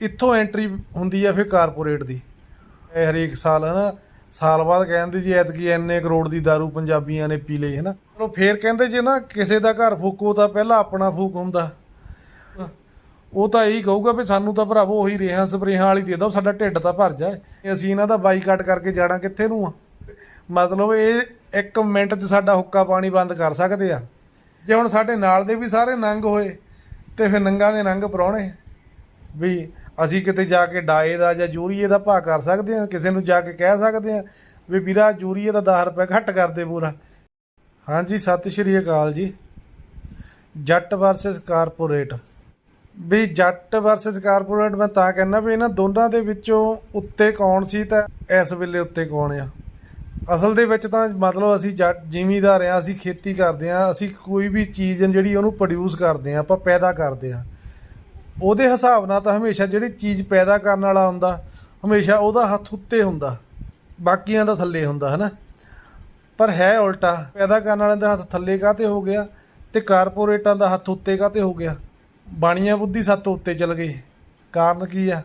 ਇੱਥੋਂ ਐਂਟਰੀ ਹੁੰਦੀ ਆ ਫਿਰ ਕਾਰਪੋਰੇਟ ਦੀ। ਇਹ ਹਰੇਕ ਸਾਲ, ਹਨਾ? ਸਾਲ ਬਾਅਦ ਕਹਿੰਦੇ ਜੀ ਐਤਕੀ ਇੰਨੇ ਕਰੋੜ ਦੀ दारू ਪੰਜਾਬੀਆਂ ਨੇ ਪੀ ਲਈ, ਹਨਾ? ਚਲੋ ਫੇਰ ਕਹਿੰਦੇ ਜੇ ਨਾ ਕਿਸੇ ਦਾ ਘਰ ਫੂਕੋ ਤਾਂ ਪਹਿਲਾਂ ਆਪਣਾ ਫੂਕ ਹੁੰਦਾ। ਉਹ ਤਾਂ ਇਹੀ ਕਹੂਗਾ ਵੀ ਸਾਨੂੰ ਤਾਂ ਭਰਾਵੋ ਉਹੀ ਰੇਹਾਂ ਸਪਰੇਹਾਂ ਵਾਲੀ ਦੇ ਦਿਓ, ਸਾਡਾ ਢਿੱਡ ਤਾਂ ਭਰ ਜਾਏ। ਅਸੀਂ ਇਹਨਾਂ ਦਾ ਬਾਈਕਾਟ ਕਰਕੇ ਜਾਣਾ ਕਿੱਥੇ ਨੂੰ ਆ? ਮਤਲਬ ਇਹ ਇੱਕ ਮਿੰਟ 'ਚ ਸਾਡਾ ਹੁੱਕਾ ਪਾਣੀ ਬੰਦ ਕਰ ਸਕਦੇ ਆ। ਜੇ ਹੁਣ ਸਾਡੇ ਨਾਲ ਦੇ ਵੀ ਸਾਰੇ ਨੰਗ ਹੋਏ, ਤੇ ਫਿਰ ਨੰਗਾਂ ਦੇ ਨੰਗ ਪਰਾਉਣੇ ਵੀ ਅਸੀਂ ਕਿਤੇ ਜਾ ਕੇ ਡਾਏ ਦਾ ਜਾਂ ਯੂਰੀਏ ਦਾ ਭਾਅ ਕਰ ਸਕਦੇ ਹਾਂ, ਕਿਸੇ ਨੂੰ ਜਾ ਕੇ ਕਹਿ ਸਕਦੇ ਹਾਂ ਵੀ ਵੀਰਾ ਯੂਰੀਏ ਦਾ 10 ਰੁਪਏ ਘੱਟ ਕਰ ਦੇ ਪੂਰਾ। ਹਾਂਜੀ, ਸਤਿ ਸ਼੍ਰੀ ਅਕਾਲ ਜੀ। ਜੱਟ ਵਰਸਸ ਕਾਰਪੋਰੇਟ ਵੀ ਜੱਟ ਵਰਸਸ ਕਾਰਪੋਰੇਟ ਮੈਂ ਤਾਂ ਕਹਿੰਦਾ ਵੀ ਇਹਨਾਂ ਦੋਨਾਂ ਦੇ ਵਿੱਚੋਂ ਉੱਤੇ ਕੌਣ ਸੀ ਤਾਂ ਇਸ ਵੇਲੇ ਉੱਤੇ ਕੌਣ ਆ? ਅਸਲ ਦੇ ਵਿੱਚ ਤਾਂ ਮਤਲਬ ਅਸੀਂ ਜੱਟ ਜ਼ਿਮੀਦਾਰ ਆ ਅਸੀਂ ਖੇਤੀ ਕਰਦੇ ਆ ਅਸੀਂ ਕੋਈ ਵੀ ਚੀਜ਼ ਜਿਹੜੀ ਉਹਨੂੰ ਪ੍ਰੋਡਿਊਸ ਕਰਦੇ ਆ ਆਪਾਂ ਪੈਦਾ ਕਰਦੇ ਆ ਉਹਦੇ ਹਿਸਾਬ ਨਾਲ ਤਾਂ ਹਮੇਸ਼ਾ ਜਿਹੜੀ ਚੀਜ਼ ਪੈਦਾ ਕਰਨ ਵਾਲਾ ਹੁੰਦਾ, ਹਮੇਸ਼ਾ ਉਹਦਾ ਹੱਥ ਉੱਤੇ ਹੁੰਦਾ, ਬਾਕੀਆਂ ਦਾ ਥੱਲੇ ਹੁੰਦਾ, ਹਨਾ? ਪਰ ਹੈ ਉਲਟਾ, ਪੈਦਾ ਕਰਨ ਵਾਲਿਆਂ ਦਾ ਹੱਥ ਥੱਲੇ ਕਾਤੇ ਹੋ ਗਿਆ ਤੇ ਕਾਰਪੋਰੇਟਾਂ ਦਾ ਹੱਥ ਉੱਤੇ ਕਾਤੇ ਹੋ ਗਿਆ? ਬਾਣੀਆਂ ਬੁੱਧੀ ਸੱਤ ਉੱਤੇ ਚਲ ਗਈ ਕਾਰਨ ਕੀ ਆ?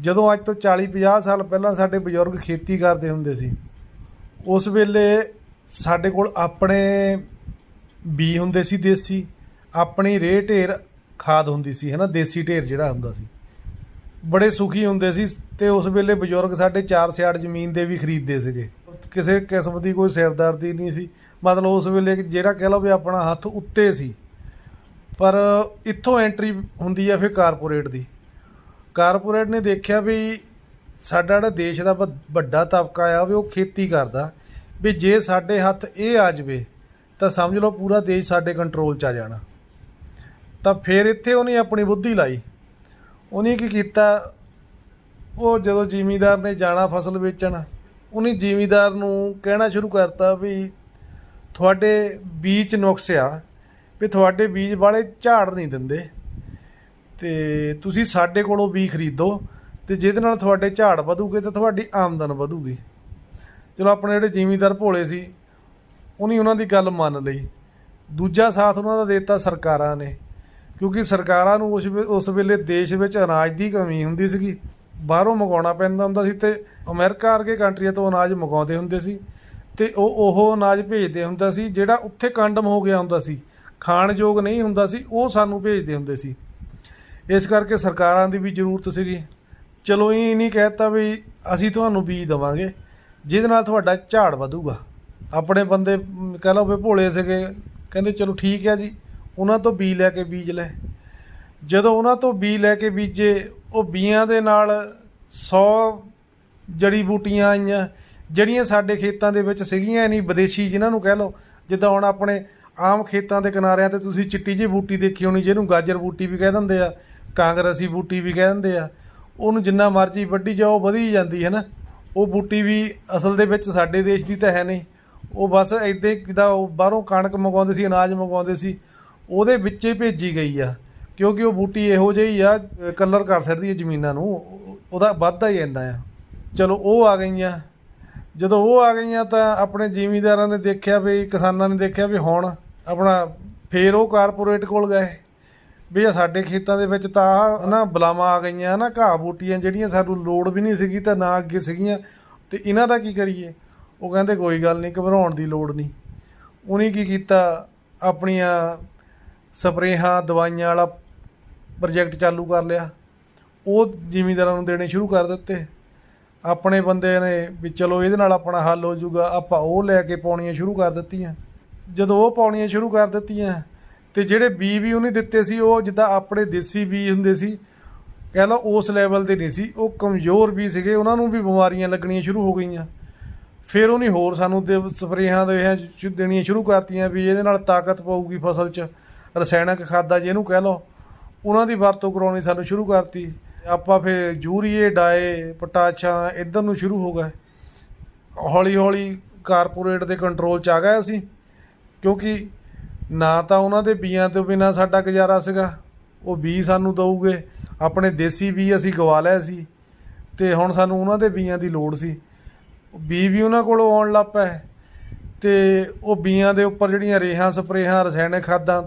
ਜਦੋਂ ਅੱਜ ਤੋਂ 40 50 ਸਾਲ ਪਹਿਲਾਂ ਸਾਡੇ ਬਜ਼ੁਰਗ ਖੇਤੀ ਕਰਦੇ ਹੁੰਦੇ ਸੀ, ਉਸ ਵੇਲੇ ਸਾਡੇ ਕੋਲ ਆਪਣੇ ਬੀ ਹੁੰਦੇ ਸੀ ਦੇਸੀ, ਆਪਣੀ ਰੇਹ ਢੇਰ ਖਾਦ ਹੁੰਦੀ ਸੀ, ਹੈਨਾ, ਦੇਸੀ ਢੇਰ ਜਿਹੜਾ ਹੁੰਦਾ ਸੀ। ਬੜੇ ਸੁਖੀ ਹੁੰਦੇ ਸੀ ਤੇ ਉਸ ਵੇਲੇ ਬਜ਼ੁਰਗ ਸਾਡੇ ਚਾਰ ਸਿਆੜ ਜ਼ਮੀਨ ਦੇ ਵੀ ਖਰੀਦਦੇ ਸੀਗੇ। ਕਿਸੇ ਕਿਸਮ ਦੀ ਕੋਈ ਸਿਰਦਰਦੀ ਨਹੀਂ ਸੀ। ਮਤਲਬ ਉਸ ਵੇਲੇ ਜਿਹੜਾ ਕਹਿ ਲਓ ਵੀ ਆਪਣਾ ਹੱਥ ਉੱਤੇ ਸੀ। ਪਰ ਇੱਥੋਂ ਐਂਟਰੀ ਹੁੰਦੀ ਆ ਫਿਰ ਕਾਰਪੋਰੇਟ ਦੀ। ਕਾਰਪੋਰੇਟ ਨੇ ਦੇਖਿਆ ਵੀ ਸਾਡਾ ਜਿਹੜਾ ਦੇਸ਼ ਦਾ ਵ- ਵੱਡਾ ਤਬਕਾ ਆ, ਵੀ ਉਹ ਖੇਤੀ ਕਰਦਾ। ਵੀ ਜੇ ਸਾਡੇ ਹੱਥ ਇਹ ਆ ਜਾਵੇ, ਤਾਂ ਸਮਝ ਲਓ ਪੂਰਾ ਦੇਸ਼ ਸਾਡੇ ਕੰਟਰੋਲ 'ਚ ਆ ਜਾਣਾ। ਤਾਂ ਫਿਰ ਇੱਥੇ ਉਹਨੇ ਆਪਣੀ ਬੁੱਧੀ ਲਾਈ। ਉਹਨੇ ਕੀ ਕੀਤਾ? ਉਹ ਜਦੋਂ ਜ਼ਿਮੀਦਾਰ ਨੇ ਜਾਣਾ ਫਸਲ ਵੇਚਣ, ਉਹਨੇ ਜ਼ਿਮੀਦਾਰ ਨੂੰ ਕਹਿਣਾ ਸ਼ੁਰੂ ਕਰਤਾ ਵੀ ਤੁਹਾਡੇ ਬੀਜ ਨੁਕਸ ਆ, ਵੀ ਤੁਹਾਡੇ ਬੀਜ ਵਾਲੇ ਝਾੜ ਨਹੀਂ ਦਿੰਦੇ। ਤੇ ਤੁਸੀਂ ਸਾਡੇ ਕੋਲੋਂ ਬੀਜ ਖਰੀਦੋ ਤੇ ਜਿਹਦੇ ਨਾਲ ਤੁਹਾਡੇ ਝਾੜ ਵਧੂਗੇ ਤੇ ਤੁਹਾਡੀ ਆਮਦਨ ਵਧੂਗੀ। ਚਲੋ ਆਪਣੇ ਜਿਹੜੇ ਜ਼ਿਮੀਦਾਰ ਭੋਲੇ ਸੀ, ਉਹਨੇ ਉਹਨਾਂ ਦੀ ਗੱਲ ਮੰਨ ਲਈ। ਦੂਜਾ ਸਾਥ ਉਹਨਾਂ ਦਾ ਦੇ ਦਿੱਤਾ ਸਰਕਾਰਾਂ ਨੇ। ਕਿਉਂਕਿ ਸਰਕਾਰਾਂ ਨੂੰ ਉਸ ਵੇ- ਉਸ ਵੇਲੇ ਦੇਸ਼ ਵਿੱਚ ਅਨਾਜ ਦੀ ਕਮੀ ਹੁੰਦੀ ਸੀਗੀ। ਬਾਹਰੋਂ ਮੰਗਾਉਣਾ ਪੈਂਦਾ ਹੁੰਦਾ ਸੀ ਤੇ ਅਮਰੀਕਾ ਵਰਗੇ ਕੰਟਰੀਆਂ ਤੋਂ ਅਨਾਜ ਮੰਗਾਉਂਦੇ ਹੁੰਦੇ ਸੀ ਤੇ ਉਹ ਉਹ ਅਨਾਜ ਭੇਜਦੇ ਹੁੰਦਾ ਸੀ ਜਿਹੜਾ ਉੱਥੇ ਕੰਡਮ ਹੋ ਗਿਆ ਹੁੰਦਾ ਸੀ। ਖਾਣ ਯੋਗ ਨਹੀਂ ਹੁੰਦਾ ਸੀ ਉਹ ਸਾਨੂੰ ਭੇਜਦੇ ਹੁੰਦੇ ਸੀ। ਇਸ ਕਰਕੇ ਸਰਕਾਰਾਂ ਦੀ ਵੀ ਜ਼ਰੂਰਤ ਸੀਗੀ। ਚਲੋ ਇਹ ਨਹੀਂ ਕਹਿਤਾ ਵੀ ਅਸੀਂ ਤੁਹਾਨੂੰ ਬੀਜ ਦਵਾਂਗੇ ਜਿਹਦੇ ਨਾਲ ਤੁਹਾਡਾ ਝਾੜ ਵਧੂਗਾ। ਆਪਣੇ ਬੰਦੇ ਮ, ਕਹਿ ਲਓ ਵੀ ਭੋਲੇ ਸੀਗੇ ਕਹਿੰਦੇ ਚਲੋ ਠੀਕ ਹੈ ਜੀ। ਉਹਨਾਂ ਤੋਂ ਬੀ ਲੈ ਕੇ ਬੀਜ ਲੈ। ਜਦੋਂ ਉਹਨਾਂ ਤੋਂ ਬੀ ਲੈ ਕੇ ਬੀਜੇ, ਉਹ ਬੀਆਂ ਦੇ ਨਾਲ 100 ਜੜੀ ਬੂਟੀਆਂ ਆਈਆਂ। ਜਿਹੜੀਆਂ ਸਾਡੇ ਖੇਤਾਂ ਦੇ ਵਿੱਚ ਸੀਗੀਆਂ ਨਹੀਂ ਵਿਦੇਸ਼ੀ ਜਿਨ੍ਹਾਂ ਨੂੰ ਕਹਿ ਲਓ, ਜਿੱਦਾਂ ਹੁਣ ਆਪਣੇ ਆਮ ਖੇਤਾਂ ਦੇ ਕਿਨਾਰਿਆਂ ਤੇ ਤੁਸੀਂ ਚਿੱਟੀ ਜਿਹੀ ਬੂਟੀ ਦੇਖੀ ਹੋਣੀ, ਜਿਹਨੂੰ ਗਾਜਰ ਬੂਟੀ ਵੀ ਕਹਿ ਦਿੰਦੇ ਆ, ਕਾਂਗਰਸੀ ਬੂਟੀ ਵੀ ਕਹਿ ਦਿੰਦੇ ਆ, ਉਹਨੂੰ ਜਿੰਨਾ ਮਰਜ਼ੀ ਵੱਢੀ ਜਾਓ ਵਧੀ ਜਾਂਦੀ ਹੈ ਨਾ। ਉਹ ਬੂਟੀ ਵੀ ਅਸਲ ਦੇ ਵਿੱਚ ਸਾਡੇ ਦੇਸ਼ ਦੀ ਤਾਂ ਹੈ ਨਹੀਂ। ਉਹ ਬਸ ਇੱਦਾਂ ਕਿਦਾ ਉਹ ਬਾਹਰੋਂ ਕਣਕ ਮੰਗਵਾਉਂਦੇ ਸੀ, ਅਨਾਜ ਮੰਗਵਾਉਂਦੇ ਸੀ। ਉਹਦੇ ਵਿੱਚ ਹੀ ਭੇਜੀ ਗਈ ਆ। ਕਿਉਂਕਿ ਉਹ ਬੂਟੀ ਇਹੋ ਜਿਹੀ ਆ, ਕਲਰ ਕਰ ਸਕਦੀ ਹੈ ਜ਼ਮੀਨਾਂ ਨੂੰ। ਉਹਦਾ ਵਾਧਾ ਹੀ ਇੰਨਾ ਆ। ਚਲੋ, ਉਹ ਆ ਗਈਆਂ। ਜਦੋਂ ਉਹ ਆ ਗਈਆਂ ਤਾਂ ਆਪਣੇ ਜ਼ਿਮੀਂਦਾਰਾਂ ਨੇ ਦੇਖਿਆ ਵੀ, ਕਿਸਾਨਾਂ ਨੇ ਦੇਖਿਆ ਵੀ ਹੁਣ ਆਪਣਾ ਫੇਰ ਉਹ ਕਾਰਪੋਰੇਟ ਕੋਲ ਗਏ। ਵੀ ਇਹ ਸਾਡੇ ਖੇਤਾਂ ਦੇ ਵਿੱਚ ਤਾਂ ਆਹ ਨਾ ਬਲਾਵਾਂ ਆ ਗਈਆਂ, ਨਾ ਘਾਹ ਬੂਟੀਆਂ ਜਿਹੜੀਆਂ ਸਾਨੂੰ ਲੋੜ ਵੀ ਨਹੀਂ ਸੀਗੀ ਤਾਂ ਨਾ ਅੱਗੇ ਸੀਗੀਆਂ। ਤੇ ਇਹਨਾਂ ਦਾ ਕੀ ਕਰੀਏ? ਉਹ ਕਹਿੰਦੇ, ਕੋਈ ਗੱਲ ਨਹੀਂ, ਘਬਰਾਉਣ ਦੀ ਲੋੜ ਨਹੀਂ। ਉਹਨੇ ਕੀ ਕੀਤਾ? ਆਪਣੀਆਂ ਸਪਰੇਹਾਂ, ਦਵਾਈਆਂ ਵਾਲਾ ਪ੍ਰੋਜੈਕਟ ਚਾਲੂ ਕਰ ਲਿਆ। ਉਹ ਜ਼ਿਮੀਂਦਾਰਾਂ ਨੂੰ ਦੇਣੇ ਸ਼ੁਰੂ ਕਰ ਦਿੱਤੇ। ਆਪਣੇ ਬੰਦੇ ਨੇ ਵੀ ਚਲੋ ਇਹਦੇ ਨਾਲ ਆਪਣਾ ਹੱਲ ਹੋ ਜਾਊਗਾ, ਆਪਾਂ ਉਹ ਲੈ ਕੇ ਪਾਉਣੀਆਂ ਸ਼ੁਰੂ ਕਰ ਦਿੱਤੀਆਂ। ਜਦੋਂ ਉਹ ਪਾਉਣੀਆਂ ਸ਼ੁਰੂ ਕਰ ਦਿੱਤੀਆਂ ਤੇ ਜਿਹੜੇ ਬੀ ਵੀ ਉਹਨੇ ਦਿੱਤੇ ਸੀ, ਉਹ ਜਿੱਦਾਂ ਆਪਣੇ ਦੇਸੀ ਬੀ ਹੁੰਦੇ ਸੀ, ਕਹਿ ਲਓ ਉਸ ਲੈਵਲ ਦੇ ਨਹੀਂ ਸੀ, ਉਹ ਕਮਜ਼ੋਰ ਵੀ ਸੀਗੇ, ਉਹਨਾਂ ਨੂੰ ਵੀ ਬਿਮਾਰੀਆਂ ਲੱਗਣੀਆਂ ਸ਼ੁਰੂ ਹੋ ਗਈਆਂ। ਫਿਰ ਉਹਨੇ ਹੋਰ ਸਾਨੂੰ ਦੇ ਸਪਰੇਹਾਂ ਦੇ ਦੇਣੀਆਂ ਸ਼ੁਰੂ ਕਰਤੀਆਂ ਵੀ ਇਹਦੇ ਨਾਲ ਤਾਕਤ ਪਊਗੀ ਫਸਲ 'ਚ। ਰਸਾਇਣਕ ਖਾਦਾਂ ਜਿਹਨੂੰ ਕਹਿ ਲਓ, ਉਹਨਾਂ ਦੀ ਵਰਤੋਂ ਕਰਾਉਣੀ ਸਾਨੂੰ ਸ਼ੁਰੂ ਕਰਤੀ। ਆਪਾਂ ਫਿਰ ਯੂਰੀਏ, ਡਾਏ ਪੋਟਾਸ਼ਾਂ ਇਧਰ ਨੂੰ ਸ਼ੁਰੂ ਹੋ ਗਏ। ਹੌਲੀ ਹੌਲੀ ਕਾਰਪੋਰੇਟ ਦੇ ਕੰਟਰੋਲ 'ਚ ਆ ਗਏ ਅਸੀਂ, ਕਿਉਂਕਿ ਨਾ ਤਾਂ ਉਹਨਾਂ ਦੇ ਬੀਆਂ ਤੋਂ ਬਿਨਾ ਸਾਡਾ ਗੁਜ਼ਾਰਾ ਸੀਗਾ, ਉਹ ਬੀ ਸਾਨੂੰ ਦਊਗੇ। ਆਪਣੇ ਦੇਸੀ ਬੀ ਅਸੀਂ ਗਵਾ ਲਏ ਸੀ ਤੇ ਹੁਣ ਸਾਨੂੰ ਉਹਨਾਂ ਦੇ ਬੀਆਂ ਦੀ ਲੋੜ ਸੀ। ਬੀ ਵੀ ਉਹਨਾਂ ਕੋਲੋਂ ਆਉਣ ਲੱਗ ਪਏ। ਤੇ ਉਹ ਬੀਆਂ ਦੇ ਉੱਪਰ ਜਿਹੜੀਆਂ ਰੇਹਾਂ, ਸਪਰੇਹਾਂ, ਰਸਾਇਣਿਕ ਖਾਦਾਂ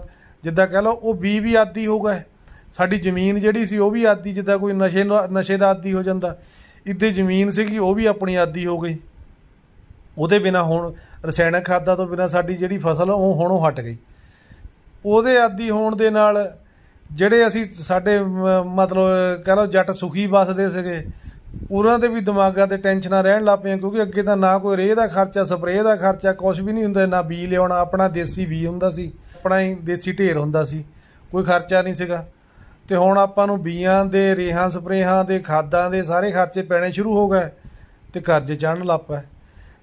ਜਿੱਦਾਂ ਕਹਿ ਲਓ ਉਹ ਬੀ ਵੀ ਆਦੀ ਹੋ ਗਏ ਸਾਡੀ ਜ਼ਮੀਨ ਜਿਹੜੀ ਸੀ ਉਹ ਵੀ ਆਦੀ, ਜਿੱਦਾਂ ਕੋਈ ਨਸ਼ੇ ਨੂੰ- ਨਸ਼ੇ ਦਾ ਆਦੀ ਹੋ ਜਾਂਦਾ। ਇੱਦੇ ਜ਼ਮੀਨ ਸੀਗੀ, ਉਹ ਵੀ ਆਪਣੀ ਆਦੀ ਹੋ ਗਈ। ਉਹਦੇ ਬਿਨਾ ਹੁਣ ਰਸਾਇਣਕ ਖਾਦਾਂ ਤੋਂ ਬਿਨਾ ਸਾਡੀ ਜਿਹੜੀ ਫਸਲ ਉਹ ਹੁਣੋਂ ਹਟ ਗਈ। ਉਹਦੇ ਆਦੀ ਹੋਣ ਦੇ ਨਾਲ ਜਿਹੜੇ ਅਸੀਂ ਸਾਡੇ ਮਤਲਬ ਕਹ ਲਓ ਜੱਟ ਸੁਖੀ ਵੱਸਦੇ ਸੀਗੇ ਉਹਨਾਂ ਦੇ ਵੀ ਦਿਮਾਗਾਂ ਤੇ ਟੈਨਸ਼ਨਾਂ ਰਹਿਣ ਲੱਗ ਪਈਆਂ ਕਿਉਂਕਿ ਅੱਗੇ ਤਾਂ ਨਾ ਕੋਈ ਰੇਹ ਦਾ ਖਰਚਾ ਸਪਰੇਅ ਦਾ ਖਰਚਾ ਕੁਝ ਵੀ ਨਹੀਂ ਹੁੰਦਾ, ਨਾ ਬੀ ਲਿਆਉਣਾ, ਆਪਣਾ ਦੇਸੀ ਬੀ ਹੁੰਦਾ ਸੀ, ਆਪਣਾ ਹੀ ਦੇਸੀ ਢੇਰ ਹੁੰਦਾ ਸੀ, ਕੋਈ ਖਰਚਾ ਨਹੀਂ ਸੀਗਾ। ਤੇ ਹੁਣ ਆਪਾਂ ਨੂੰ ਬੀਆਂ ਦੇ, ਰੇਹਾਂ, ਸਪਰੇਹਾਂ ਦੇ, ਖਾਦਾਂ ਦੇ ਸਾਰੇ ਖਰਚੇ ਪੈਣੇ ਸ਼ੁਰੂ ਹੋ ਗਏ ਤੇ ਕਰਜ਼ੇ ਚੜ੍ਹਨ ਲੱਗ ਪਏ।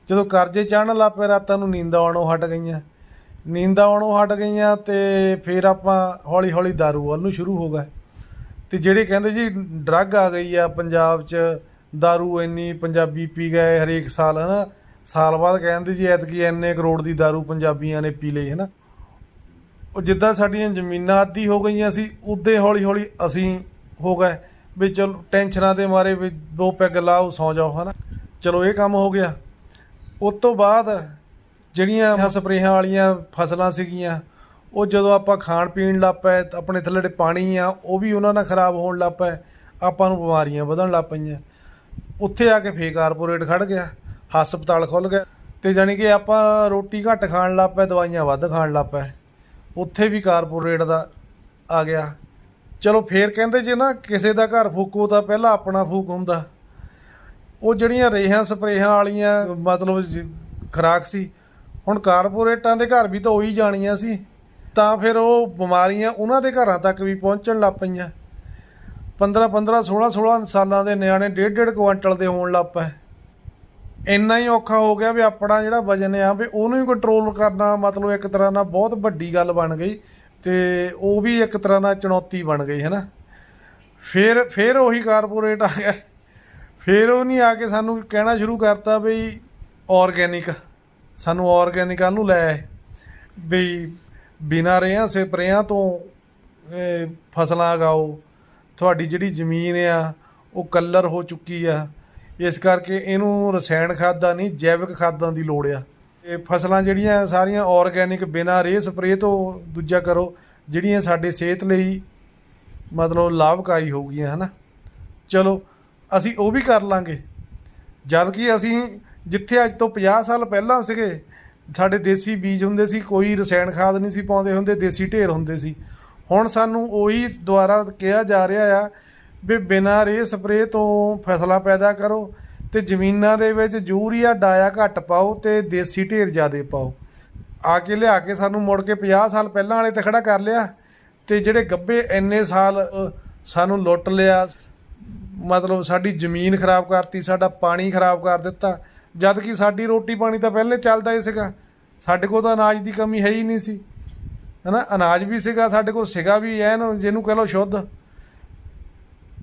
ਜਦੋਂ ਕਰਜ਼ੇ ਚੜ੍ਹਨ ਲੱਗ ਪਏ, ਰਾਤਾਂ ਨੂੰ ਨੀਂਦਾਂ ਆਉਣੋਂ ਹਟ ਗਈਆਂ। ਨੀਂਦਾਂ ਆਉਣੋਂ ਹਟ ਗਈਆਂ ਤੇ ਫਿਰ ਆਪਾਂ ਹੌਲੀ ਹੌਲੀ ਦਾਰੂ ਵੱਲ ਨੂੰ ਸ਼ੁਰੂ ਹੋ ਗਏ। ਤੇ ਜਿਹੜੇ ਕਹਿੰਦੇ ਜੀ ਡਰੱਗ ਆ ਗਈ ਆ ਪੰਜਾਬ 'ਚ दारू ਇੰਨੀ ਪੰਜਾਬੀ ਪੀ ਗਏ ਹਰੇਕ ਸਾਲ ਹਨਾ ਸਾਲ ਬਾਅਦ ਕਹਿੰਦੇ ਜੀ ਐਤਕੀ ਇੰਨੇ ਕਰੋੜ ਦੀ दारू ਪੰਜਾਬੀਆਂ ਨੇ ਪੀ ਲਈ ਹਨਾ ਉਹ ਜਿੱਦਾਂ ਸਾਡੀਆਂ ਜ਼ਮੀਨਾਂ ਆਦੀ ਹੋ ਗਈਆਂ ਸੀ ਉਦੇ ਹੌਲੀ ਹੌਲੀ ਅਸੀਂ ਹੋ ਗਏ ਵੀ ਚਲੋ ਟੈਨਸ਼ਨਾਂ ਦੇ ਮਾਰੇ ਵੀ ਦੋ ਪੈਗ ਲਾਓ ਸੌ ਜਾਓ ਹਨਾ ਚਲੋ ਇਹ ਕੰਮ ਹੋ ਗਿਆ ਉਸ ਤੋਂ ਬਾਅਦ ਜਿਹੜੀਆਂ ਸਪਰੇਹਾਂ ਵਾਲੀਆਂ ਫਸਲਾਂ ਸੀਗੀਆਂ ਉਹ ਜਦੋਂ ਆਪਾਂ ਖਾਣ ਪੀਣ ਲੱਗ ਪਏ ਆਪਣੇ ਥੱਲੇ ਜਿਹੜੇ ਪਾਣੀ ਆ, ਉਹ ਵੀ ਉਹਨਾਂ ਨਾਲ ਖਰਾਬ ਹੋਣ ਲੱਗ ਪਏ। ਆਪਾਂ ਨੂੰ ਬਿਮਾਰੀਆਂ ਵਧਣ ਲੱਗ ਪਈਆਂ। ਉੱਥੇ ਆ ਕੇ ਫੇਰ ਕਾਰਪੋਰੇਟ ਖੜ ਗਿਆ, ਹਸਪਤਾਲ ਖੁੱਲ ਗਿਆ ਤੇ ਜਾਣੀ ਕਿ ਆਪਾਂ ਰੋਟੀ ਘੱਟ ਖਾਣ ਲੱਗ ਪਏ, ਦਵਾਈਆਂ ਵੱਧ ਖਾਣ ਲੱਗ ਪਏ। ਉੱਥੇ ਵੀ ਕਾਰਪੋਰੇਟ ਦਾ ਆ ਗਿਆ। ਚਲੋ ਫੇਰ ਕਹਿੰਦੇ ਜੇ ਨਾ ਕਿਸੇ ਦਾ ਘਰ ਫੂਕੋ ਤਾਂ ਪਹਿਲਾਂ ਆਪਣਾ ਫੂਕ ਹੁੰਦਾ। ਉਹ ਜਿਹੜੀਆਂ ਰੇਹਾਂ ਸਪਰੇਹਾਂ ਵਾਲੀਆਂ, ਮਤਲਬ ਜ- ਖੁਰਾਕ ਸੀ, ਹੁਣ ਕਾਰਪੋਰੇਟਾਂ ਦੇ ਘਰ ਵੀ ਤਾਂ ਉਹੀ ਜਾਣੀਆਂ ਸੀ। ਤਾਂ ਫਿਰ ਉਹ ਬਿਮਾਰੀਆਂ ਉਹਨਾਂ ਦੇ ਘਰਾਂ ਤੱਕ ਵੀ ਪਹੁੰਚਣ ਲੱਗ ਪਈਆਂ। 15 15 16 16 ਸਾਲਾਂ ਦੇ ਨਿਆਣੇ ਡੇਢ ਡੇਢ ਕੁਇੰਟਲ ਦੇ ਹੋਣ ਲੱਗ ਪਏ। ਇੰਨਾ ਹੀ ਔਖਾ ਹੋ ਗਿਆ ਵੀ ਆਪਣਾ ਜਿਹੜਾ ਵਜਨ ਆ ਵੀ ਉਹਨੂੰ ਹੀ ਕੰਟਰੋਲ ਕਰਨਾ, ਮਤਲਬ ਇੱਕ ਤਰ੍ਹਾਂ ਨਾਲ ਬਹੁਤ ਵੱਡੀ ਗੱਲ ਬਣ ਗਈ ਤੇ ਉਹ ਵੀ ਇੱਕ ਤਰ੍ਹਾਂ ਨਾਲ ਚੁਣੌਤੀ ਬਣ ਗਈ, ਹੈ ਨਾ? ਫਿਰ ਫਿਰ ਉਹੀ ਕਾਰਪੋਰੇਟ ਆ ਗਿਆ। ਫਿਰ ਉਹ ਨਹੀਂ ਆ ਕੇ ਸਾਨੂੰ ਕਹਿਣਾ ਸ਼ੁਰੂ ਕਰਤਾ ਵੀ ਆਰਗੈਨਿਕ ਸਾਨੂੰ ਆਰਗੈਨਿਕਾਂ ਨੂੰ ਲੈ ਵੀ ਬਿਨਾਂ ਰੇਹਾਂ ਸਪਰੇਆਂ ਤੋਂ ਫਸਲਾਂ ਉਗਾਓ। ਤੁਹਾਡੀ ਜਿਹੜੀ ਜ਼ਮੀਨ ਆ, ਉਹ ਕਲਰ ਹੋ ਚੁੱਕੀ ਆ। ਇਸ ਕਰਕੇ ਇਹਨੂੰ ਰਸਾਇਣ ਖਾਦਾਂ ਨਹੀਂ, ਜੈਵਿਕ ਖਾਦਾਂ ਦੀ ਲੋੜ ਆ। ਇਹ ਫਸਲਾਂ ਜਿਹੜੀਆਂ ਸਾਰੀਆਂ ਆਰਗੈਨਿਕ ਬਿਨਾਂ ਰੇਹ ਸਪਰੇਅ ਤੋਂ ਦੂਜਾ ਕਰੋ, ਜਿਹੜੀਆਂ ਸਾਡੇ ਸਿਹਤ ਲਈ ਮਤਲਬ ਲਾਭਕਾਰੀ ਹੋਊਗੀਆਂ, ਹਨਾ? ਚਲੋ, ਅਸੀਂ ਉਹ ਵੀ ਕਰ ਲਾਂਗੇ। ਜਦ ਕਿ ਅਸੀਂ ਜਿੱਥੇ ਅੱਜ ਤੋਂ 50 ਸਾਲ ਪਹਿਲਾਂ ਸੀਗੇ ਸਾਡੇ ਦੇਸੀ ਬੀਜ ਹੁੰਦੇ ਸੀ, ਕੋਈ ਰਸਾਇਣ ਖਾਦ ਨਹੀਂ ਸੀ ਪਾਉਂਦੇ ਹੁੰਦੇ, ਦੇਸੀ ਢੇਰ ਹੁੰਦੇ ਸੀ। ਹੁਣ ਸਾਨੂੰ ਉਹੀ ਦੁਆਰਾ ਕਿਹਾ ਜਾ ਰਿਹਾ ਆ ਵੀ ਬਿਨਾਂ ਰੇਹ ਸਪਰੇਅ ਤੋਂ ਫਸਲਾਂ ਪੈਦਾ ਕਰੋ ਤੇ ਜ਼ਮੀਨਾਂ ਦੇ ਵਿੱਚ ਯੂਰੀਆ ਡਾਇਆ ਘੱਟ ਪਾਓ ਤੇ ਦੇਸੀ ਢੇਰ ਜ਼ਿਆਦੇ ਪਾਓ। ਆ ਕੇ ਲਿਆ ਕੇ ਸਾਨੂੰ ਮੁੜ ਕੇ 50 ਸਾਲ ਪਹਿਲਾਂ ਵਾਲੇ ਤੇ ਖੜਾ ਕਰ ਲਿਆ ਤੇ ਜਿਹੜੇ ਗੱਬੇ ਇੰਨੇ ਸਾਲ ਸਾਨੂੰ ਲੁੱਟ ਲਿਆ। ਮਤਲਬ ਸਾਡੀ ਜ਼ਮੀਨ ਖਰਾਬ ਕਰਤੀ, ਸਾਡਾ ਪਾਣੀ ਖਰਾਬ ਕਰ ਦਿੱਤਾ। ਜਦ ਕਿ ਸਾਡੀ ਰੋਟੀ ਪਾਣੀ ਤਾਂ ਪਹਿਲੇ ਚੱਲਦਾ ਹੀ ਸੀਗਾ। ਸਾਡੇ ਕੋਲ ਤਾਂ ਅਨਾਜ ਦੀ ਕਮੀ ਹੈ ਹੀ ਨਹੀਂ ਸੀ। ਹਨਾ? ਅਨਾਜ ਵੀ ਸੀਗਾ, ਸਾਡੇ ਕੋਲ ਸੀਗਾ ਵੀ ਐਨ, ਜਿਹਨੂੰ ਕਹ ਲਓ ਸ਼ੁੱਧ।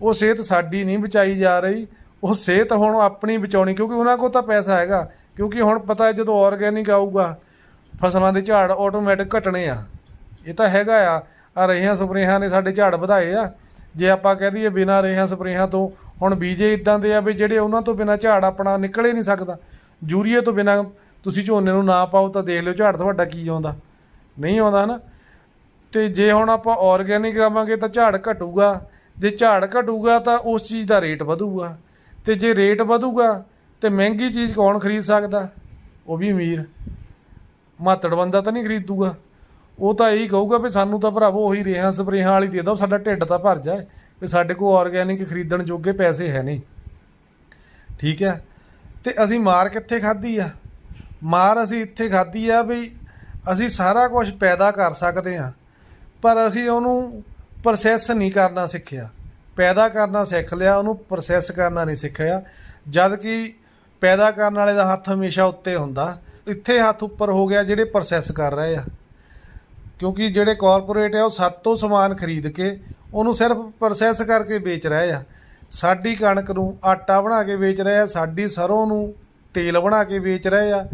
ਉਹ ਸਿਹਤ ਸਾਡੀ ਨਹੀਂ ਬਚਾਈ ਜਾ ਰਹੀ। ਉਹ ਸਿਹਤ ਹੁਣ ਆਪਣੀ ਬਚਾਉਣੀ, ਕਿਉਂਕਿ ਉਹਨਾਂ ਕੋਲ ਤਾਂ ਪੈਸਾ ਹੈਗਾ। ਕਿਉਂਕਿ ਹੁਣ ਪਤਾ ਹੈ ਜਦੋਂ ਆਰਗੈਨਿਕ ਆਊਗਾ, ਫਸਲਾਂ ਦੇ ਝਾੜ ਆਟੋਮੈਟਿਕ ਘਟਣੇ ਆ। ਇਹ ਤਾਂ ਹੈਗਾ ਆ। ਆ ਰੇਹਾਂ ਸਪਰੇਹਾਂ ਨੇ ਸਾਡੇ ਝਾੜ ਵਧਾਏ ਆ। ਜੇ ਆਪਾਂ ਕਹਿ ਦਈਏ ਬਿਨਾਂ ਰੇਹਾਂ ਸਪਰੇਹਾਂ ਤੋਂ, ਹੁਣ ਬੀਜੇ ਇਦਾਂ ਦੇ ਆ ਵੀ ਜਿਹੜੇ ਉਹਨਾਂ ਤੋਂ ਬਿਨਾਂ ਝਾੜ ਆਪਣਾ ਨਿਕਲ ਹੀ ਨਹੀਂ ਸਕਦਾ। ਯੂਰੀਏ ਤੋਂ ਬਿਨਾਂ ਤੁਸੀਂ ਝੋਨੇ ਨੂੰ ਨਾ ਪਾਓ ਤਾਂ ਦੇਖ ਲਿਓ ਝਾੜ ਤੁਹਾਡਾ ਕੀ ਆਉਂਦਾ। ਨਹੀਂ ਆਉਂਦਾ ਹਨਾ। ਤੇ ਜੇ ਹੁਣ ਆਪਾਂ ਆਰਗੈਨਿਕ ਆਵਾਂਗੇ ਤਾਂ ਝਾੜ ਘਟੂਗਾ। ਜੇ ਝਾੜ ਘਟੂਗਾ ਤਾਂ ਉਸ ਚੀਜ਼ ਦਾ ਰੇਟ ਵਧੂਗਾ। ਤੇ ਜੇ ਰੇਟ ਵਧੂਗਾ ਤੇ ਮਹਿੰਗੀ ਚੀਜ਼ ਕੌਣ ਖਰੀਦ ਸਕਦਾ? ਉਹ ਵੀ ਅਮੀਰ। ਮਾਤੜ ਬੰਦਾ ਤਾਂ ਨਹੀਂ ਖਰੀਦੂਗਾ। ਉਹ ਤਾਂ ਇਹੀ ਕਹੂਗਾ ਵੀ ਸਾਨੂੰ ਤਾਂ ਭਰਾਵੋ ਉਹੀ ਰੇਹਾਂ ਸਪਰੇਹਾਂ ਵਾਲੀ ਦੇ ਦਿਓ, ਸਾਡਾ ਢਿੱਡ ਤਾਂ ਭਰ ਜਾਏ। ਵੀ ਸਾਡੇ ਕੋਲ ਆਰਗੈਨਿਕ ਖਰੀਦਣ ਜੋਗੇ ਪੈਸੇ ਹੈ ਨਹੀਂ। ਠੀਕ ਹੈ? ਤੇ ਅਸੀਂ ਮਾਰ ਕਿੱਥੇ ਖਾਧੀ ਆ? ਮਾਰ ਅਸੀਂ ਇੱਥੇ ਖਾਧੀ ਆ ਵੀ ਅਸੀਂ ਸਾਰਾ ਕੁਝ ਪੈਦਾ ਕਰ ਸਕਦੇ ਆ ਪਰ ਅਸੀਂ ਉਹਨੂੰ ਪ੍ਰੋਸੈਸ ਨਹੀਂ ਕਰਨਾ ਸਿੱਖਿਆ। ਪੈਦਾ ਕਰਨਾ ਸਿੱਖ ਲਿਆ, ਉਹਨੂੰ ਪ੍ਰੋਸੈਸ ਕਰਨਾ ਨਹੀਂ ਸਿੱਖਿਆ। ਜਦ ਕਿ ਪੈਦਾ ਕਰਨ ਵਾਲੇ ਦਾ ਹੱਥ ਹਮੇਸ਼ਾ ਉੱਤੇ ਹੁੰਦਾ। ਇੱਥੇ ਹੱਥ ਉੱਪਰ ਹੋ ਗਿਆ ਜਿਹੜੇ ਪ੍ਰੋਸੈਸ ਕਰ ਰਹੇ ਆ। ਕਿਉਂਕਿ ਜਿਹੜੇ ਕਾਰਪੋਰੇਟ ਆ, ਉਹ ਸੱਤ ਤੋਂ ਸਮਾਨ ਖਰੀਦ ਕੇ ਉਹਨੂੰ ਸਿਰਫ ਪ੍ਰੋਸੈਸ ਕਰਕੇ ਵੇਚ ਰਹੇ ਆ। ਸਾਡੀ ਕਣਕ ਨੂੰ ਆਟਾ ਬਣਾ ਕੇ ਵੇਚ ਰਹੇ ਆ, ਸਾਡੀ ਸਰੋਂ ਨੂੰ ਤੇਲ ਬਣਾ ਕੇ ਵੇਚ ਰਹੇ ਆ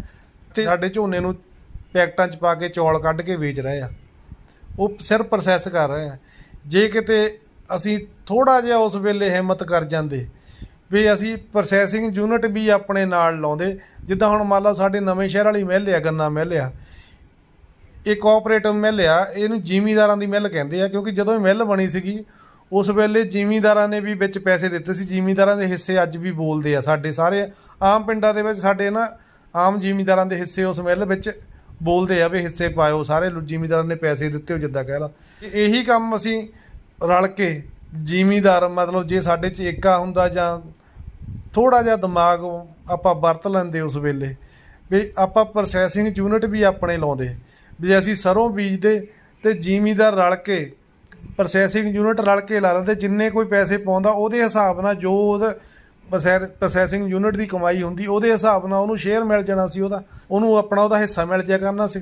ਤੇ ਸਾਡੇ ਝੋਨੇ ਨੂੰ ਪੈਕਟਾਂ 'ਚ ਪਾ ਕੇ ਚੌਲ ਕੱਢ ਕੇ ਵੇਚ ਰਹੇ ਆ। ਉਹ ਸਿਰਫ ਪ੍ਰੋਸੈਸ ਕਰ ਰਹੇ ਆ। ਜੇ ਕਿਤੇ ਅਸੀਂ ਥੋੜਾ ਜਿਹਾ ਉਸ ਵੇਲੇ ਹਿੰਮਤ ਕਰ ਜਾਂਦੇ ਵੀ ਅਸੀਂ ਪ੍ਰੋਸੈਸਿੰਗ ਯੂਨਿਟ ਵੀ ਆਪਣੇ ਨਾਲ ਲਾਉਂਦੇ, ਜਿੱਦਾਂ ਹੁਣ ਮੰਨ ਲਓ ਸਾਡੇ ਨਵੇਂ ਸ਼ਹਿਰ ਵਾਲੀ ਮਿੱਲ ਆ, ਗੰਨਾ ਮਿੱਲ ਆ ਇਹ ਕੋਆਪਰੇਟਿਵ ਮਿੱਲ ਆ, ਇਹਨੂੰ ਜ਼ਿਮੀਂਦਾਰਾਂ ਦੀ ਮਿੱਲ ਕਹਿੰਦੇ ਆ, ਕਿਉਂਕਿ ਜਦੋਂ ਇਹ ਮਿੱਲ ਬਣੀ ਸੀਗੀ, ਉਸ ਵੇਲੇ ਜ਼ਿਮੀਂਦਾਰਾਂ ਨੇ ਵੀ ਵਿੱਚ ਪੈਸੇ ਦਿੱਤੇ ਸੀ, ਜ਼ਿਮੀਂਦਾਰਾਂ ਦੇ ਹਿੱਸੇ ਅੱਜ ਵੀ ਬੋਲਦੇ ਆ ਸਾਡੇ ਸਾਰੇ, ਆਮ ਪਿੰਡਾਂ ਦੇ ਵਿੱਚ ਸਾਡੇ ਨਾ ਆਮ ਜ਼ਿਮੀਂਦਾਰਾਂ ਦੇ ਹਿੱਸੇ ਉਸ ਮਿਲ ਵਿੱਚ ਬੋਲਦੇ ਆ ਵੀ ਹਿੱਸੇ ਪਾਇਓ ਸਾਰੇ, ਲੋ- ਜ਼ਿਮੀਂਦਾਰਾਂ ਨੇ ਪੈਸੇ ਦਿੱਤੇ ਹੋ ਜਿੱਦਾਂ ਕਹਿ ਲਾ ਇਹੀ ਕੰਮ ਅਸੀਂ ਰਲ ਕੇ ਜ਼ਿਮੀਂਦਾਰ ਮਤਲਬ ਜੇ ਸਾਡੇ 'ਚ ਏਕਾ ਹੁੰਦਾ ਜਾਂ ਥੋੜਾ ਜਿਹਾ ਦਿਮਾਗ ਆਪਾਂ ਵਰਤ ਲੈਂਦੇ ਉਸ ਵੇਲੇ, ਵੀ ਆਪਾਂ ਪ੍ਰੋਸੈਸਿੰਗ ਯੂਨਿਟ ਵੀ ਆਪਣੇ ਲਾਉਂਦੇ। ਵੀ ਅਸੀਂ ਸਰੋਂ ਬੀਜਦੇ ਤੇ ਜ਼ਿਮੀਦਾਰ ਰਲ ਕੇ ਪ੍ਰੋਸੈਸਿੰਗ ਯੂਨਿਟ ਰਲ ਕੇ ਲਾ ਲੈਂਦੇ, ਜਿੰਨੇ ਕੋਈ ਪੈਸੇ ਪਾਉਂਦਾ ਉਹਦੇ ਹਿਸਾਬ ਨਾਲ ਜੋ ਉਹਦਾ ਪ੍ਰੋਸੈਸਿੰਗ ਯੂਨਿਟ ਦੀ ਕਮਾਈ ਹੁੰਦੀ, ਉਹਦੇ ਹਿਸਾਬ ਨਾਲ ਉਹਨੂੰ ਸ਼ੇਅਰ ਮਿਲ ਜਾਣਾ ਸੀ ਉਹਦਾ, ਉਹਨੂੰ ਆਪਣਾ ਉਹਦਾ ਹਿੱਸਾ ਮਿਲ ਜਾਇਆ ਕਰਨਾ ਸੀ।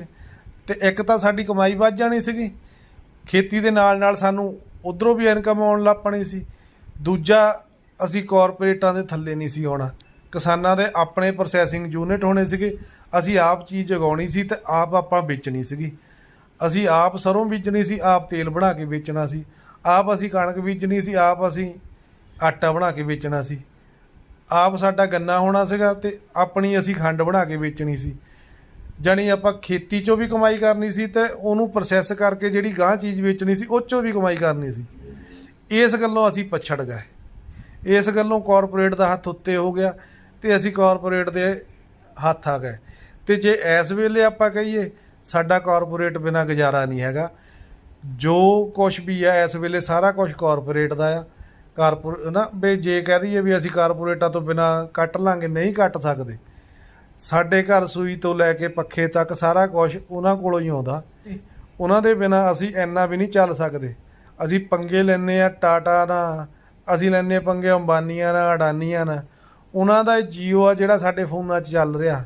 ਤੇ ਇੱਕ ਤਾਂ ਸਾਡੀ ਕਮਾਈ ਵੱਧ ਜਾਣੀ ਸੀਗੀ, ਖੇਤੀ ਦੇ ਨਾਲ ਨਾਲ ਸਾਨੂੰ ਉਧਰੋਂ ਵੀ ਇਨਕਮ ਆਉਣ ਲੱਗ ਪਣੀ ਸੀ। ਦੂਜਾ, ਅਸੀਂ ਕਾਰਪੋਰੇਟਾਂ ਦੇ ਥੱਲੇ ਨਹੀਂ ਸੀ ਆਉਣਾ। ਕਿਸਾਨਾਂ ਦੇ ਆਪਣੇ ਪ੍ਰੋਸੈਸਿੰਗ ਯੂਨਿਟ ਹੋਣੇ ਸੀਗੇ। ਅਸੀਂ ਆਪ ਚੀਜ਼ ਉਗਾਉਣੀ ਸੀ ਤੇ ਆਪ ਆਪਾਂ ਵੇਚਣੀ ਸੀਗੀ। ਅਸੀਂ ਆਪ ਸਰੋਂ ਬੀਜਣੀ ਸੀ, ਆਪ ਤੇਲ ਬਣਾ ਕੇ ਵੇਚਣਾ ਸੀ। ਆਪ ਅਸੀਂ ਕਣਕ ਬੀਜਣੀ ਸੀ, ਆਪ ਅਸੀਂ ਆਟਾ ਬਣਾ ਕੇ ਵੇਚਣਾ ਸੀ। ਆਪ ਸਾਡਾ ਗੰਨਾ ਹੋਣਾ ਸੀਗਾ ਤੇ ਆਪਣੀ ਅਸੀਂ ਖੰਡ ਬਣਾ ਕੇ ਵੇਚਣੀ ਸੀ। ਜਾਣੀ ਆਪਾਂ ਖੇਤੀ ਚੋਂ ਵੀ ਕਮਾਈ ਕਰਨੀ ਸੀ ਤੇ ਉਹਨੂੰ ਪ੍ਰੋਸੈਸ ਕਰਕੇ ਜਿਹੜੀ ਗਾਂ ਚੀਜ਼ ਵੇਚਣੀ ਸੀ, ਉਹ ਚੋਂ ਵੀ ਕਮਾਈ ਕਰਨੀ ਸੀ। ਇਸ ਗੱਲੋਂ ਅਸੀਂ ਪਛੜ ਗਏ। ਇਸ ਗੱਲੋਂ ਕਾਰਪੋਰੇਟ ਦਾ ਹੱਥ ਉੱਤੇ ਹੋ ਗਿਆ। ਤੇ ਅਸੀਂ ਕਾਰਪੋਰੇਟ ਦੇ ਹੱਥ ਆ ਗਏ। ਤੇ ਜੇ ਇਸ ਵੇਲੇ ਆਪਾਂ ਕਹੀਏ, ਸਾਡਾ ਕਾਰਪੋਰੇਟ ਬਿਨਾ ਗੁਜ਼ਾਰਾ ਨਹੀਂ ਹੈਗਾ। ਜੋ ਕੁਝ ਵੀ ਆ, ਇਸ ਵੇਲੇ ਸਾਰਾ ਕੁਝ ਕਾਰਪੋਰੇਟ ਦਾ ਆ। ਕਾਰਪੋਰ ਨਾ, ਵੀ ਜੇ ਕਹਿ ਦਈਏ ਵੀ ਅਸੀਂ ਕਾਰਪੋਰੇਟਾਂ ਤੋਂ ਬਿਨਾ ਕੱਟ ਲਾਂਗੇ, ਨਹੀਂ ਕੱਟ ਸਕਦੇ। ਸਾਡੇ ਘਰ ਸੂਈ ਤੋਂ ਲੈ ਕੇ ਪੱਖੇ ਤੱਕ ਸਾਰਾ ਕੁਝ ਉਹਨਾਂ ਕੋਲੋਂ ਹੀ ਆਉਂਦਾ। ਉਹਨਾਂ ਦੇ ਬਿਨਾ ਅਸੀਂ ਇੰਨਾ ਵੀ ਨਹੀਂ ਚੱਲ ਸਕਦੇ। ਅਸੀਂ ਪੰਗੇ ਲੈਨੇ ਆ ਟਾਟਾ ਨਾਲ, ਅਸੀਂ ਲੈਨੇ ਪੰਗੇ ਅੰਬਾਨੀਆਂ ਨਾਲ, ਅਡਾਨੀਆਂ ਨਾਲ। ਉਹਨਾਂ ਦਾ ਜੀਓ ਆ ਜਿਹੜਾ ਸਾਡੇ ਫੋਨਾਂ 'ਚ ਚੱਲ ਰਿਹਾ।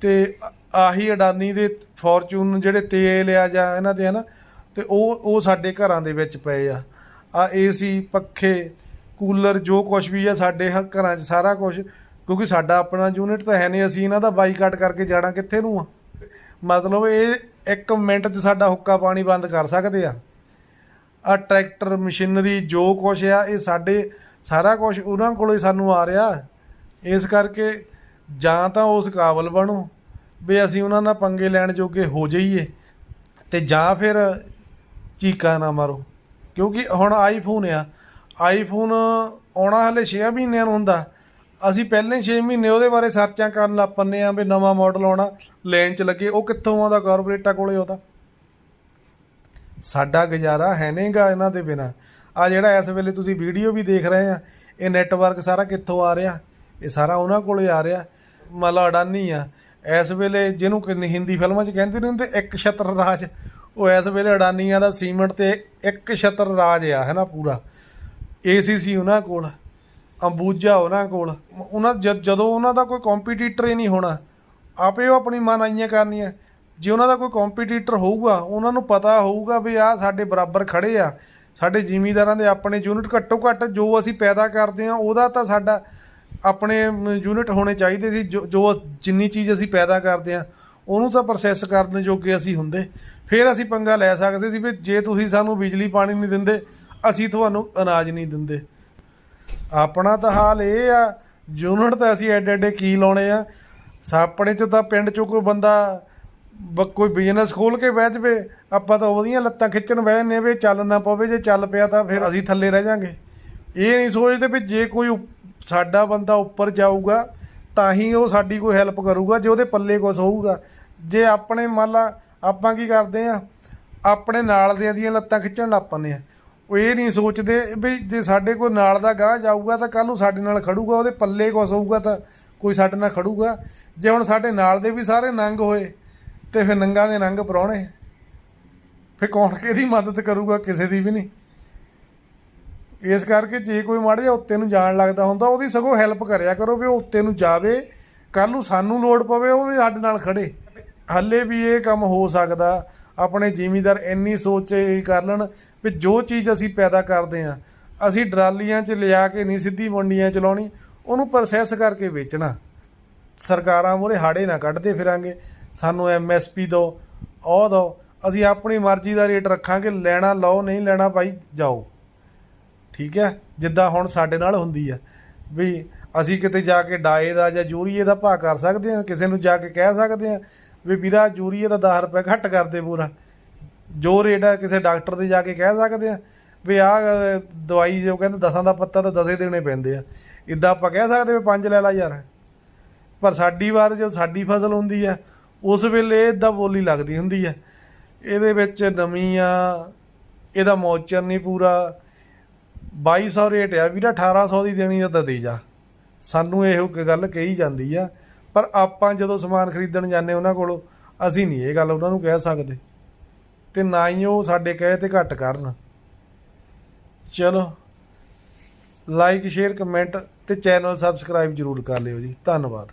ਤੇ ਆਹੀ ਅਡਾਨੀ ਦੇ ਫੋਰਚੂਨ ਜਿਹੜੇ ਤੇਲ ਆ ਜਾਂ ਇਹਨਾਂ ਦੇ ਹਨਾ ਤੇ ਉਹ ਉਹ ਸਾਡੇ ਘਰਾਂ ਦੇ ਵਿੱਚ ਪਏ ਆ। ਆ ਏਸੀ, ਪੱਖੇ, ਕੂਲਰ, ਜੋ ਕੁਝ ਵੀ ਆ ਸਾਡੇ ਹ- ਘਰਾਂ 'ਚ ਸਾਰਾ ਕੁਝ ਕਿਉਂਕਿ ਸਾਡਾ ਆਪਣਾ ਯੂਨਿਟ ਤਾਂ ਹੈ ਨਹੀਂ ਅਸੀਂ ਇਹਨਾਂ ਦਾ ਬਾਈਕਾਟ ਕਰਕੇ ਜਾਣਾ ਕਿੱਥੇ ਨੂੰ ਆ। ਮਤਲਬ ਇਹ ਇੱਕ ਮਿੰਟ 'ਚ ਸਾਡਾ ਹੁੱਕਾ ਪਾਣੀ ਬੰਦ ਕਰ ਸਕਦੇ ਆ। ਆ ਟਰੈਕਟਰ, ਮਸ਼ੀਨਰੀ, ਜੋ ਕੁਛ ਆ, ਇਹ ਸਾਡੇ ਸਾਰਾ ਕੁਝ ਉਹਨਾਂ ਕੋਲੋਂ ਹੀ ਸਾਨੂੰ ਆ ਰਿਹਾ। ਇਸ ਕਰਕੇ ਜਾਂ ਤਾਂ ਉਸ ਕਾਬਲ ਬਣੋ ਵੀ ਅਸੀਂ ਉਹਨਾਂ ਨਾਲ ਪੰਗੇ ਲੈਣ ਜੋਗੇ ਹੋ ਜਾਈਏ ਤੇ ਜਾਂ ਫਿਰ ਚੀਕਾ ਨਾ ਮਾਰੋ। ਕਿਉਂਕਿ ਹੁਣ ਆਈਫੋਨ ਆ। ਆਈਫੋਨ ਆਉਣਾ ਹਲੇ 6 ਮਹੀਨਿਆਂ ਨੂੰ ਹੁੰਦਾ। ਅਸੀਂ ਪਹਿਲੇ 6 ਮਹੀਨੇ ਉਹਦੇ ਬਾਰੇ ਸਰਚਾਂ ਕਰਨ ਲੱਗ ਪੰਨੇ ਆ ਵੀ ਨਵਾਂ ਮਾਡਲ ਆਉਣਾ, ਲੈਣ 'ਚ ਲੱਗੇ, ਉਹ ਕਿੱਥੋਂ ਆਉਂਦਾ ਕਾਰਪੋਰੇਟਾਂ ਕੋਲੇ ਉਹਦਾ ਸਾਡਾ ਗੁਜ਼ਾਰਾ ਹੈ ਨਹੀਂਗਾ ਇਹਨਾਂ ਦੇ ਬਿਨਾ। ਆ ਜਿਹੜਾ ਇਸ ਵੇਲੇ ਤੁਸੀਂ ਵੀਡੀਓ ਵੀ ਦੇਖ ਰਹੇ ਆ, ਇਹ ਨੈਟਵਰਕ ਸਾਰਾ ਕਿੱਥੋਂ ਆ ਰਿਹਾ? ਇਹ ਸਾਰਾ ਉਹਨਾਂ ਕੋਲੇ ਆ ਰਿਹਾ। ਮਤਲਬ ਅਡਾਨੀ ਆ। ਇਸ ਵੇਲੇ ਜਿਹਨੂੰ ਕਿ ਹਿੰਦੀ ਫਿਲਮਾਂ 'ਚ ਕਹਿੰਦੇ ਨੇ ਹੁੰਦੇ ਇੱਕ ਛਤਰ ਰਾਜ। ਉਹ ਇਸ ਵੇਲੇ ਅਡਾਨੀਆਂ ਦਾ ਸੀਮੈਂਟ ਤੇ ਇੱਕ ਛਤਰ ਰਾਜ ਆ ਹੈ ਨਾ ਪੂਰਾ ਏਸੀਸੀ ਉਹਨਾਂ ਕੋਲ, ਅੰਬੂਜਾ ਉਹਨਾਂ ਕੋਲ। ਉਹਨਾਂ ਜਦ- ਜਦੋਂ ਉਹਨਾਂ ਦਾ ਕੋਈ ਕੰਪੀਟੀਟਰ ਹੀ ਨਹੀਂ ਹੋਣਾ, ਆਪੇ ਉਹ ਆਪਣੀ ਮਨ ਆਈਆਂ ਕਰਨੀਆਂ। ਜੇ ਉਹਨਾਂ ਦਾ ਕੋਈ ਕੰਪੀਟੀਟਰ ਹੋਊਗਾ, ਉਹਨਾਂ ਨੂੰ ਪਤਾ ਹੋਊਗਾ ਵੀ ਆਹ ਸਾਡੇ ਬਰਾਬਰ ਖੜੇ ਆ। ਸਾਡੇ ਜ਼ਿਮੀਂਦਾਰਾਂ ਦੇ ਆਪਣੇ ਯੂਨਿਟ ਘੱਟੋ ਘੱਟ ਜੋ ਅਸੀਂ ਪੈਦਾ ਕਰਦੇ ਆ ਉਹਦਾ ਤਾਂ ਸਾਡਾ ਆਪਣੇ ਯੂਨਿਟ ਹੋਣੇ ਚਾਹੀਦੇ ਸੀ, ਜੋ ਜੋ ਜਿੰਨੀ ਚੀਜ਼ ਅਸੀਂ ਪੈਦਾ ਕਰਦੇ ਆ ਉਹਨੂੰ ਤਾਂ ਪ੍ਰੋਸੈਸ ਕਰਨ ਜੋਗੇ ਅਸੀਂ ਹੁੰਦੇ। ਫਿਰ ਅਸੀਂ ਪੰਗਾ ਲੈ ਸਕਦੇ ਸੀ ਵੀ ਜੇ ਤੁਸੀਂ ਸਾਨੂੰ ਬਿਜਲੀ ਪਾਣੀ ਨਹੀਂ ਦਿੰਦੇ, ਅਸੀਂ ਤੁਹਾਨੂੰ ਅਨਾਜ ਨਹੀਂ ਦਿੰਦੇ। ਆਪਣਾ ਤਾਂ ਹਾਲ ਇਹ ਆ ਯੂਨਿਟ ਤਾਂ ਅਸੀਂ ਐਡੇ ਐਡੇ ਕੀ ਲਾਉਣੇ ਆ। ਆਪਣੇ 'ਚੋਂ ਤਾਂ ਪਿੰਡ ਚੋਂ ਕੋਈ ਬੰਦਾ ਬ- ਕੋਈ ਬਿਜ਼ਨਸ ਖੋਲ ਕੇ ਬਹਿ ਜਵੇ, ਆਪਾਂ ਤਾਂ ਉਹਦੀਆਂ ਲੱਤਾਂ ਖਿੱਚਣ ਬਹਿ ਜੰਨੇ ਵੀ ਚੱਲ ਨਾ ਪਵੇ, ਜੇ ਚੱਲ ਪਿਆ ਤਾਂ ਫਿਰ ਅਸੀਂ ਥੱਲੇ ਰਹਿ ਜਾਾਂਗੇ। ਇਹ ਨਹੀਂ ਸੋਚਦੇ ਵੀ ਜੇ ਕੋਈ ਉੱਪ- ਸਾਡਾ ਬੰਦਾ ਉੱਪਰ ਜਾਊਗਾ, ਤਾਂ ਹੀ ਉਹ ਸਾਡੀ ਕੋਈ ਹੈਲਪ ਕਰੂਗਾ, ਜੇ ਉਹਦੇ ਪੱਲੇ ਕੁਝ ਹੋਊਗਾ। ਜੇ ਆਪਣੇ ਮੰਨ ਲਾ, ਆਪਾਂ ਕੀ ਕਰਦੇ ਆ? ਆਪਣੇ ਨਾਲ ਦੇ ਦੀਆਂ ਲੱਤਾਂ ਖਿੱਚਣ ਲੱਗ ਪੈਂਦੇ ਆ। ਉਹ ਇਹ ਨਹੀਂ ਸੋਚਦੇ ਵੀ ਜੇ ਸਾਡੇ ਕੋਲ ਨਾਲ ਦਾ ਗਾਹ ਜਾਊਗਾ, ਤਾਂ ਕੱਲ ਨੂੰ ਸਾਡੇ ਨਾਲ ਖੜੂਗਾ, ਉਹਦੇ ਪੱਲੇ ਕੁਛ ਹੋਊਗਾ, ਤਾਂ ਕੋਈ ਸਾਡੇ ਨਾਲ ਖੜੂਗਾ। ਜੇ ਹੁਣ ਸਾਡੇ ਨਾਲ ਦੇ ਵੀ ਸਾਰੇ ਨੰਗ ਹੋਏ, ਤੇ ਫਿਰ ਨੰਗਾ ਦੇ ਨੰਗ ਪਰਾਉਣੇ ਫਿਰ ਕੌਣ ਕਿਹਦੀ ਮਦਦ ਕਰੂਗਾ? ਕਿਸੇ ਦੀ ਵੀ ਨਹੀਂ। ਇਸ ਕਰਕੇ ਜੇ ਕੋਈ ਮਾੜਾ ਜਿਹਾ ਉੱਤੇ ਨੂੰ ਜਾਣ ਲੱਗਦਾ ਹੁੰਦਾ, ਉਹਦੀ ਸਗੋਂ ਹੈਲਪ ਕਰਿਆ ਕਰੋ ਵੀ ਉਹ ਉੱਤੇ ਨੂੰ ਜਾਵੇ। ਕੱਲ ਨੂੰ ਸਾਨੂੰ ਲੋੜ ਪਵੇ, ਉਹ ਵੀ ਸਾਡੇ ਨਾਲ ਖੜੇ। ਹੱਲੇ ਵੀ ਇਹ ਕੰਮ ਹੋ ਸਕਦਾ, ਆਪਣੇ ਜ਼ਿਮੀਦਾਰ ਇੰਨੀ ਸੋਚ ਇਹ ਕਰ ਲੈਣ ਵੀ ਜੋ ਚੀਜ਼ ਅਸੀਂ ਪੈਦਾ ਕਰਦੇ ਆ ਅਸੀਂ ਡਰਾਲੀਆਂ 'ਚ ਲਿਆ ਕੇ ਨਹੀਂ ਸਿੱਧੀ ਮੰਡੀਆਂ ਚਲਾਉਣੀ, ਉਹਨੂੰ ਪ੍ਰੋਸੈਸ ਕਰਕੇ ਵੇਚਣਾ। ਸਰਕਾਰਾਂ ਮੂਹਰੇ ਹਾੜੇ ਨਾ ਕੱਢਦੇ ਫਿਰਾਂਗੇ, ਸਾਨੂੰ ਐਮਐਸਪੀ ਦਿਓ ਉਹ ਦਿਓ ਅਸੀਂ ਆਪਣੀ ਮਰਜ਼ੀ ਦਾ ਰੇਟ ਰੱਖਾਂਗੇ, ਲੈਣਾ ਲਓ, ਨਹੀਂ ਲੈਣਾ ਭਾਈ, ਜਾਓ। ਠੀਕ ਹੈ? ਜਿੱਦਾਂ ਹੁਣ ਸਾਡੇ ਨਾਲ ਹੁੰਦੀ ਆ ਵੀ ਅਸੀਂ ਕਿਤੇ ਜਾ ਕੇ ਡਾਏ ਦਾ ਜਾਂ ਯੂਰੀਏ ਦਾ ਭਾਅ ਕਰ ਸਕਦੇ ਹਾਂ, ਕਿਸੇ ਨੂੰ ਜਾ ਕੇ ਕਹਿ ਸਕਦੇ ਹਾਂ ਵੀ ਵੀਰਾ ਯੂਰੀਏ ਦਾ 10 ਰੁਪਏ ਘੱਟ ਕਰ ਦੇ ਪੂਰਾ। ਜੋ ਰੇਟ ਆ ਕਿਸੇ ਡਾਕਟਰ ਦੇ ਜਾ ਕੇ ਕਹਿ ਸਕਦੇ ਹਾਂ ਵੀ ਆਹ ਦਵਾਈ ਜੋ ਕਹਿੰਦੇ ਦਸਾਂ ਦਾ ਪੱਤਾ ਤਾਂ ਦਸੇ ਦੇਣੇ ਪੈਂਦੇ ਆ। ਇਦਾਂ ਆਪਾਂ ਕਹਿ ਸਕਦੇ ਵੀ ਪੰਜ ਲੈ ਲਾ ਯਾਰ। ਪਰ ਸਾਡੀ ਵਾਰ ਜੋ ਸਾਡੀ ਫਸਲ ਹੁੰਦੀ ਆ ਉਸ ਵੇਲੇ ਇਦਾਂ ਬੋਲੀ ਲੱਗਦੀ ਹੁੰਦੀ ਆ ਇਹਦੇ ਵਿੱਚ ਨਮੀ ਆ, ਇਹਦਾ ਮੌਚਰ ਨਹੀਂ ਪੂਰਾ 2200 ਰੇਟ ਆ। ਵੀਰਾ 1800 ਦੀ ਦੇਣੀ ਆ ਤਾਂ ਦੇ ਜਾ। ਸਾਨੂੰ ਇਹੋ ਇੱਕ ਗੱਲ ਕਹੀ ਜਾਂਦੀ ਆ। ਪਰ ਆਪਾਂ ਜਦੋਂ ਸਮਾਨ ਖਰੀਦਣ ਜਾਂਦੇ ਉਹਨਾਂ ਕੋਲੋਂ, ਅਸੀਂ ਨਹੀਂ ਇਹ ਗੱਲ ਉਹਨਾਂ ਨੂੰ ਕਹਿ ਸਕਦੇ। ਤੇ ਨਾ ਹੀ ਉਹ ਸਾਡੇ ਕਹੇ ਤੇ ਘੱਟ ਕਰਨ। ਚਲੋ। ਲਾਈਕ, ਸ਼ੇਅਰ, ਕਮੈਂਟ ਤੇ ਚੈਨਲ ਸਬਸਕ੍ਰਾਈਬ ਜਰੂਰ ਕਰ ਲਿਓ ਜੀ। ਧੰਨਵਾਦ।